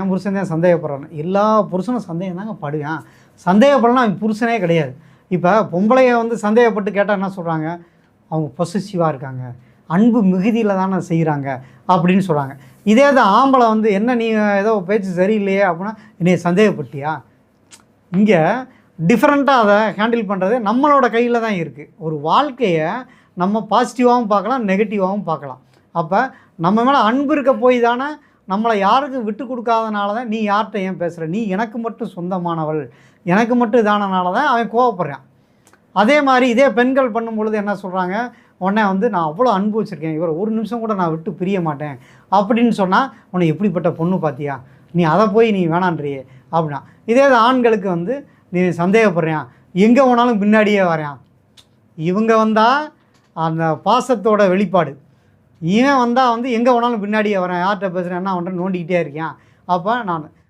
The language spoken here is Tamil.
என் புருஷன் தான் சந்தேகப்படுறான். எல்லா புருஷனும் சந்தேகம் தாங்க படுவேன். சந்தேகப்படலாம் அவன் புருஷனே கிடையாது. இப்போ பொம்பளையை வந்து சந்தேகப்பட்டு கேட்டால் என்ன சொல்கிறாங்க அவங்க பொசிசிவாக இருக்காங்க. அன்பு மிகுதியில் தானே செய்கிறாங்க அப்படின்னு சொல்கிறாங்க இதே தான் ஆம்பளை வந்து என்ன நீ ஏதோ பேச்சு சரியில்லையே அப்படின்னா என்னைய சந்தேகப்பட்டியா? இங்கே டிஃப்ரெண்ட்டாக அதை ஹேண்டில் பண்ணுறது நம்மளோட கையில் தான் இருக்குது ஒரு வாழ்க்கையை நம்ம பாசிட்டிவாகவும் பார்க்கலாம் நெகட்டிவாகவும் பார்க்கலாம். அப்போ நம்ம மேலே அன்பு இருக்க போய் தானே நம்மளை யாருக்கும் விட்டு கொடுக்காதனால தான் நீ யார்கிட்ட ஏன் பேசுகிற நீ எனக்கு மட்டும் சொந்தமானவள். எனக்கு மட்டும் இதானனால தான் அவன் கோவப்படுறான். அதே மாதிரி இதே பெண்கள் பண்ணும் பொழுது என்ன சொல்கிறாங்க உடனே வந்து நான் அவ்வளோ அன்பு வச்சுருக்கேன். இவர் ஒரு நிமிஷம் கூட நான் விட்டு பிரிய மாட்டேன். அப்படின்னு சொன்னால் உன்னை எப்படிப்பட்ட பொண்ணு பார்த்தியா நீ அதை போய் நீ வேணான்றியே அப்படின்னா. இதே ஆண்களுக்கு வந்து நீ சந்தேகப்படுறியான் எங்கே போனாலும் பின்னாடியே வரையான் இவங்க வந்தால் அந்த பாசத்தோட வெளிப்பாடு. இவன் வந்தால் வந்து எங்கே போனாலும் பின்னாடியே வரேன். யார்கிட்ட பேசுகிறேன் என்ன பண்ணுறேன் நோண்டிக்கிட்டே இருக்கேன் அப்போ நான்